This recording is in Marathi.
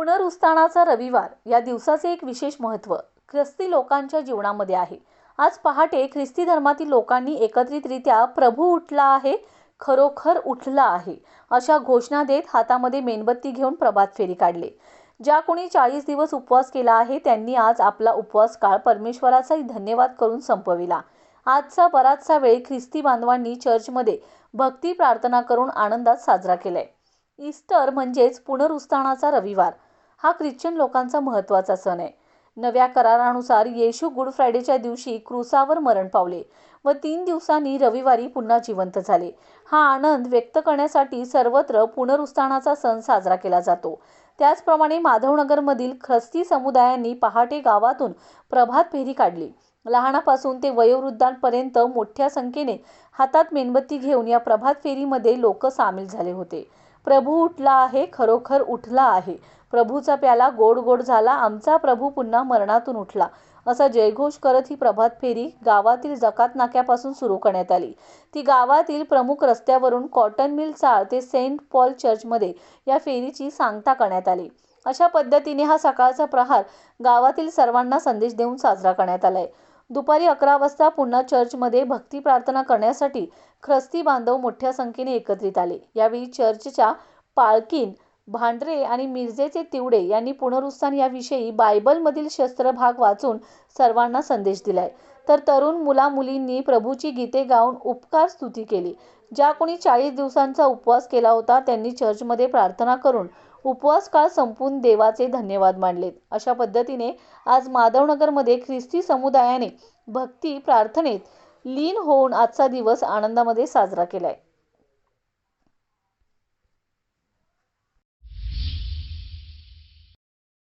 पुनरुस्थानाचा रविवार या दिवसाचे एक विशेष महत्त्व ख्रिस्ती लोकांच्या जीवनामध्ये आहे. आज पहाटे ख्रिस्ती धर्मातील लोकांनी एकत्रितरित्या प्रभू उठला आहे खरोखर उठला आहे अशा घोषणा देत हातामध्ये मेणबत्ती घेऊन प्रभात फेरी काढले. ज्या कोणी चाळीस दिवस उपवास केला आहे त्यांनी आज आपला उपवास काळ परमेश्वराचा धन्यवाद करून संपविला. आजचा बराचसा वेळ ख्रिस्ती बांधवांनी चर्चमध्ये भक्ती प्रार्थना करून आनंदात साजरा केलाय. ईस्टर म्हणजेच पुनरुस्थानाचा रविवार. हा ख्रिश्चन लोकांचा महत्त्वाचा सण आहे. नव्या करारानुसार येशू गुड फ्रायडेच्या दिवशी क्रुसावर मरण पावले व तीन दिवसांनी रविवारी पुन्हा जिवंत झाले. हा आनंद व्यक्त करण्यासाठी सर्वत्र पुनरुत्थानाचा सण साजरा केला जातो. त्याचप्रमाणे माधवनगरमधील ख्रस्ती समुदायांनी पहाटे गावातून प्रभात फेरी काढली. लहानापासून ते वयोवृद्धांपर्यंत मोठ्या संख्येने हातात मेणबत्ती घेऊन या प्रभात फेरीमध्ये लोक सामील झाले होते. प्रभू उठला आहे खरोखर उठला आहे. प्रभूचा प्याला गोड गोड झाला आमचा प्रभू पुन्हा मरणातून उठला. असा जयघोष करत ही प्रभात फेरी गावातील जकात नाक्यापासून सुरू करण्यात आली. ती गावातील प्रमुख रस्त्यावरून कॉटन मिल चाळ ते सेंट पॉल चर्चमध्ये या फेरीची सांगता करण्यात आली. अशा पद्धतीने हा सकाळचा प्रहार गावातील सर्वांना संदेश देऊन साजरा करण्यात आलाय. दुपारी अकरा वाजता पुन्हा चर्चमध्ये भक्ती प्रार्थना करण्यासाठी ख्रस्ती बांधव मोठ्या संख्येने एकत्रित आले. यावेळी चर्चच्या पाळकीन भांडरे आणि मिरजेचे तिवडे यांनी पुनरुत्थान याविषयी बायबलमधील शस्त्र भाग वाचून सर्वांना संदेश दिलाय. तर तरुण मुला मुलींनी प्रभूची गीते गाऊन उपकार स्तुती केली. ज्या कोणी चाळीस दिवसांचा उपवास केला होता त्यांनी चर्चमध्ये प्रार्थना करून उपवास काळ संपून देवाचे धन्यवाद मानलेत अशा पद्धतीने आज माधवनगरमध्ये ख्रिस्ती समुदायाने भक्ती प्रार्थनेत लीन होऊन आजचा दिवस आनंदामध्ये साजरा केलाय.